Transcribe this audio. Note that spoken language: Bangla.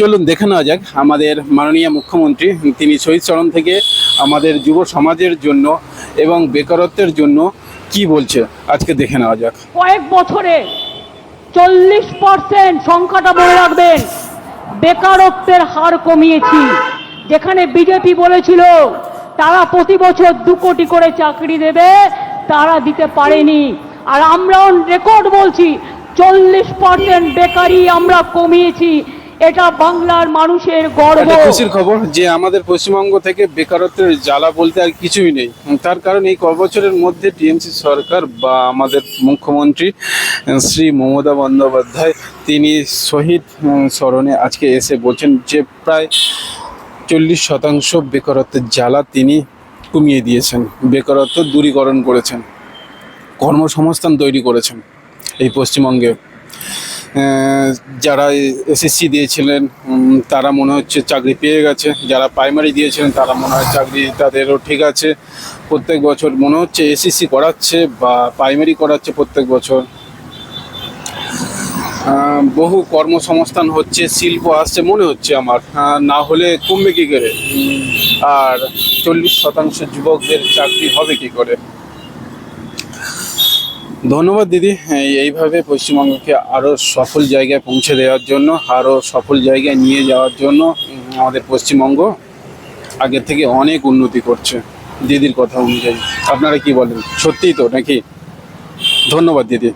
চলুন দেখে নেওয়া যাক, আমাদের মাননীয় মুখ্যমন্ত্রী, তিনি শহীদ চরণ থেকে আমাদের যুব সমাজের জন্য এবং বেকারত্বের জন্য কি বলছে, আজকে দেখে নেওয়া যাক। কয়েক বছরে চল্লিশ পার্সেন্ট সংখ্যাটা মনে রাখবেন, বেকারত্বের হার কমিয়েছি। যেখানে বিজেপি বলেছিল, তারা প্রতি বছর দু কোটি করে চাকরি দেবে, তারা দিতে পারেনি। আর আমরাও রেকর্ড বলছি, চল্লিশ পার্সেন্ট বেকারি আমরা কমিয়েছি। এটা বাংলার মানুষের গর্ব। খুশির খবর যে আমাদের পশ্চিমবঙ্গ থেকে বেকারত্বের জ্বালা বলতে আর কিছুই নেই। তার কারণ এই ক বছরের মধ্যে টিএমসি সরকার বা আমাদের মুখ্যমন্ত্রী শ্রী মমতা বন্দ্যোপাধ্যায় তিনি শহীদ স্মরণে আজকে এসে বলছেন যে প্রায় চল্লিশ শতাংশ বেকারত্বের জ্বালা তিনি কমিয়ে দিয়েছেন। বেকারত্ব দূরীকরণ করেছেন। কর্মসংস্থান তৈরি করেছেন এই পশ্চিমবঙ্গে। যারা এসএসসি দিয়েছিলেন তারা মনে হচ্ছে চাকরি পেয়ে গেছে। যারা প্রাইমারি দিয়েছিলেন, তারা মনে হয় চাকরি তাদেরও ঠিক আছে। প্রত্যেক বছর মনে হচ্ছে এসএসসি করাচ্ছে বা প্রাইমারি করাচ্ছে প্রত্যেক বছর। বহু কর্মসংস্থান হচ্ছে, শিল্প আসছে মনে হচ্ছে আমার। না হলে কমবে কী করে? আর চল্লিশ শতাংশ যুবকদের চাকরি হবে কি করে? ধন্যবাদ, দিদি। এই- এইভাবে পশ্চিমবঙ্গকে আরও সফল জায়গায় পৌঁছে দেওয়ার জন্য আরও সফল জায়গায় নিয়ে যাওয়ার জন্য আমাদের পশ্চিমবঙ্গ আগের থেকে অনেক উন্নতি করছে, দিদির কথা অনুযায়ী। আপনারা কি বলেন? সত্যিই তো, নাকি? ধন্যবাদ, দিদি।